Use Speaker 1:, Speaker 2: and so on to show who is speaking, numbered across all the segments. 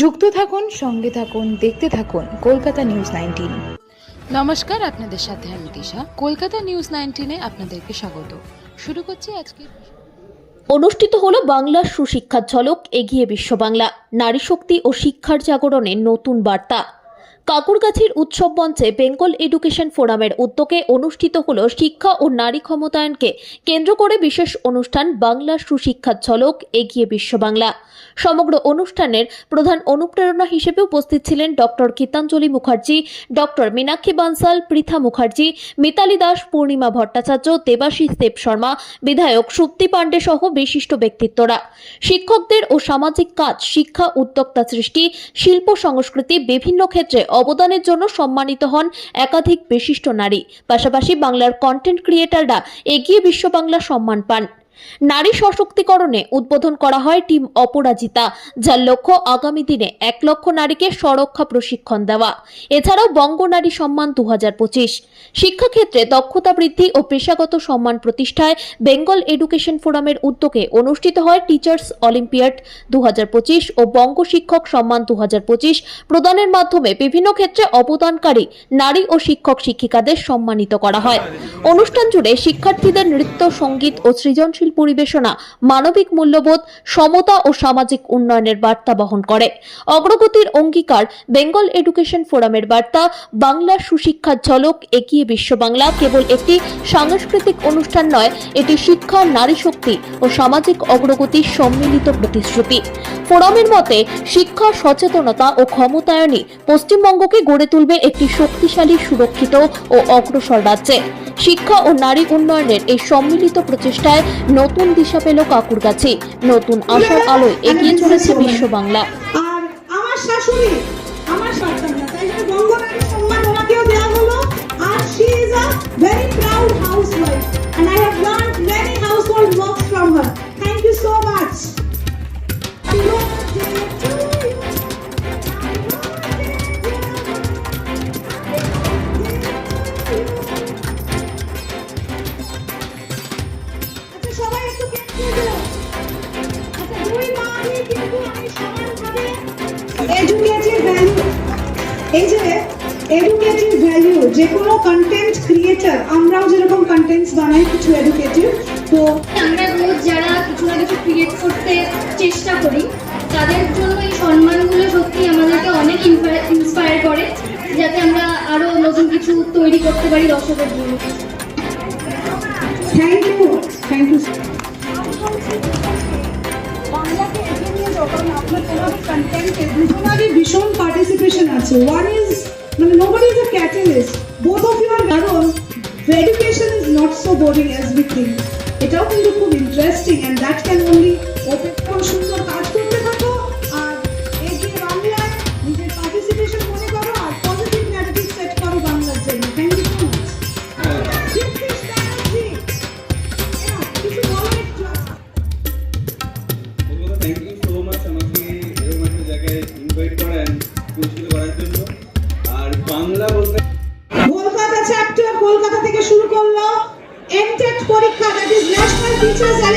Speaker 1: যুক্ত থাকুন সঙ্গে থাকুন দেখতে থাকুন কলকাতা নিউজ নাইনটিন।
Speaker 2: নমস্কার আপনাদের সাথে আমি দিশা। কলকাতা নিউজ নাইনটিনে আপনাদেরকে স্বাগত। শুরু করছি আজকে
Speaker 3: অনুষ্ঠিত হলো বাংলার সুশিক্ষার ঝলক এগিয়ে বিশ্ব বাংলা। নারী শক্তি ও শিক্ষার জাগরণের নতুন বার্তা। কাকুরগাছির উৎসব মঞ্চে বেঙ্গল এডুকেশন ফোরামের উদ্যোগে অনুষ্ঠিত হল শিক্ষা ও নারী ক্ষমতায়নকে কেন্দ্র করে বিশেষ অনুষ্ঠান বাংলার সুশিক্ষার ঝলক, এগিয়ে বিশ্ব বাংলা। সমগ্র অনুষ্ঠানের প্রধান অনুপ্রেরণা হিসেবে উপস্থিত ছিলেন ডক্টর গীতাঞ্জলি মুখার্জি, ডক্টর মীনাক্ষী বানসাল, পৃথা মুখার্জি, মিতালি দাস, পূর্ণিমা ভট্টাচার্য, দেবাশিস দেব শর্মা, বিধায়ক সুপ্তি পাণ্ডে সহ বিশিষ্ট ব্যক্তিত্বরা। শিক্ষকদের ও সামাজিক কাজ, শিক্ষা, উদ্যোক্তা সৃষ্টি, শিল্প, সংস্কৃতি বিভিন্ন ক্ষেত্রে অবদানের জন্য সম্মানিত হন একাধিক বিশিষ্ট নারী। পাশাপাশি বাংলার কন্টেন্ট ক্রিয়েটাররা এগিয়ে বিশ্ব বাংলা সম্মান পান। নারী সশক্তিকরণে উদ্বোধন করা হয় টিম অপরাজিতা, যার লক্ষ্য আগামী দিনে এক লক্ষ নারীকে স্বরক্ষা প্রশিক্ষণ দেওয়া। এছাড়াও বঙ্গ নারী সম্মান দু শিক্ষাক্ষেত্রে দক্ষতা বৃদ্ধি ও পেশাগত সম্মান প্রতিষ্ঠায় বেঙ্গল এডুকেশন ফোরামের উদ্যোগে অনুষ্ঠিত হয় টিচার্স অলিম্পিয়াড দু হাজার পঁচিশ ও বঙ্গ শিক্ষক সম্মান দু হাজার পঁচিশ। প্রদানের মাধ্যমে বিভিন্ন ক্ষেত্রে অবদানকারী নারী ও শিক্ষক শিক্ষিকাদের সম্মানিত করা হয়। অনুষ্ঠান জুড়ে শিক্ষার্থীদের নৃত্য, সংগীত ও সৃজনশীল পরিবেশনা, মানবিক মূল্যবোধ, সমতা ও সামাজিক উন্নয়নের বার্তা বহন করে। অগ্রগতির অঙ্গীকার বেঙ্গল এডুকেশন ফোরামের বার্তা, বাংলার সুশিক্ষার ঝলক এগিয়ে বিশ্ব বাংলা কেবল একটি সাংস্কৃতিক অনুষ্ঠান নয়, এটি শিক্ষা, নারী শক্তি ও সামাজিক অগ্রগতির সম্মিলিত প্রতিশ্রুতি। ফোরামের মতে, শিক্ষা, সচেতনতা ও ক্ষমতায়নই পশ্চিমবঙ্গকে গড়ে তুলবে একটি শক্তিশালী, সুরক্ষিত ও অগ্রসর রাজ্যে। শিক্ষা ও নারী উন্নয়নের এই সম্মিলিত প্রচেষ্টায় নতুন দিশা পেল কাকুরগাছি। নতুন আশার আলোয় এগিয়ে চলেছে বিশ্ব বাংলা
Speaker 4: আর আমার শাশুড়ি এডুকেটিভ ভ্যালু এই যে এডুকেটিভ ভ্যালু যে কোনো কন্টেন্ট ক্রিয়েটার আমরাও যেরকম কন্টেন্টস বানাই কিছু এডুকেটিভ তো
Speaker 5: আমরা রোজ যারা কিছু না কিছু ক্রিয়েট করতে চেষ্টা করি তাদের জন্য এই সম্মানগুলো সত্যি আমাদেরকে অনেক ইন্সপায়ার করে যাতে আমরা আরও নতুন কিছু তৈরি করতে পারি দর্শকের জন্য।
Speaker 4: থ্যাংক ইউ থ্যাংক ইউ
Speaker 6: কারণ
Speaker 4: ভীষণ পার্টিসিপেশন আছে। মানে nobody is a catalyst both of you are কারণ education is not so boring এটাও কিন্তু খুব interesting and that can only open সুন্দর কাজ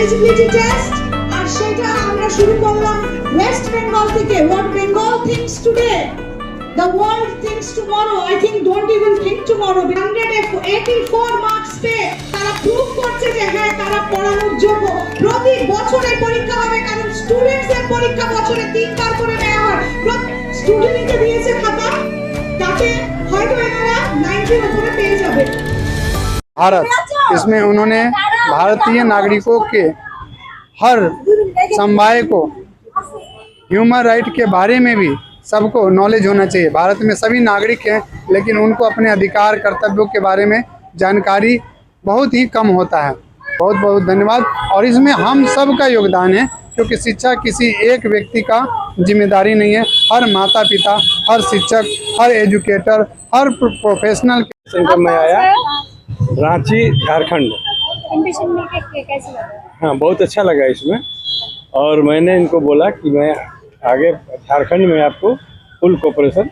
Speaker 4: এলিজিবিলিটি টেস্ট আর সেটা আমরা শুরু করলাম ওয়েস্ট বেঙ্গল থেকে what Bengal thinks today the world thinks tomorrow I think don't even think tomorrow 184 marks পেয়ে তারা প্রুভ করছে যে হ্যাঁ তারা পড়ানোর যোগ্য প্রতি বছরে পরীক্ষা হবে কারণ স্টুডেন্টস এর পরীক্ষা বছরে তিনবার করে নেওয়া হয় স্টুডেন্টকে দিয়েছে খাতা তাতে হয়তো এনারা 90 এর উপরে পেয়ে যাবে
Speaker 7: भारत इसमें उन्होंने भारतीय नागरिकों के हर समवाय को ह्यूमन राइट के बारे में भी सबको नॉलेज होना चाहिए। भारत में सभी नागरिक हैं लेकिन उनको अपने अधिकार कर्तव्यों के बारे में जानकारी बहुत ही कम होता है। बहुत बहुत धन्यवाद। और इसमें हम सब का योगदान है क्योंकि शिक्षा किसी एक व्यक्ति का ज़िम्मेदारी नहीं है। हर माता पिता हर शिक्षक हर एजुकेटर हर प्रोफेशनल
Speaker 8: सेंटर में आया। रांची झारखंड।
Speaker 6: एम्बिशन मिलके कैसे लगा
Speaker 8: हाँ बहुत अच्छा लगा इसमें और मैंने इनको बोला कि मैं आगे झारखंड में आपको फुल कोऑपरेशन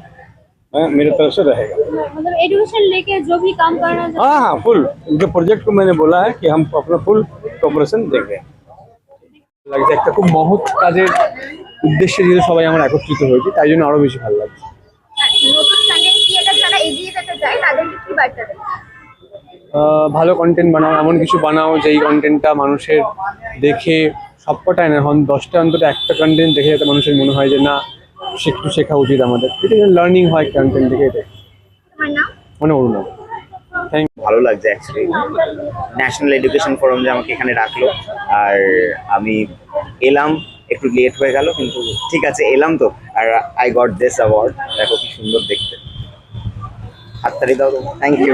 Speaker 8: मेरे तरफ से रहेगा
Speaker 6: मतलब एजुकेशन लेके जो भी काम करना
Speaker 8: हाँ हाँ फुल इनके प्रोजेक्ट को मैंने बोला है कि हम अपना फुल कोऑपरेशन देंगे
Speaker 9: লাগছে একটা খুব মহৎ কাজের উদ্দেশ্যে যেহেতু সবাই আমরা একত্রিত হয়েছি তাই জন্য আরো বেশি ভালো লাগছে ভালো কন্টেন্ট বানাও এমন কিছু বানাও যেই কন্টেন্টটা মানুষের দেখে সবকটাই না হন দশটা অন্তত একটা কন্টেন্ট দেখে যাতে মানুষের মনে হয় যে না সে একটু শেখা উচিত আমাদের। এটা লার্নিং হয় কন্টেন্ট দেখে এটা। মনে অরুণাব থ্যাংক
Speaker 10: ভালো লাগছে অ্যাকচুয়ালি ন্যাশনাল এডুকেশন ফোরাম যে আমাকে এখানে রাখল। আর আমি এলাম একটু লেট হয়ে গেল কিন্তু ঠিক আছে এলাম তো। আর আই গট দিস অ্যাওয়ার্ড দেখো কি সুন্দর দেখতে। হাততালি দাও থ্যাংক ইউ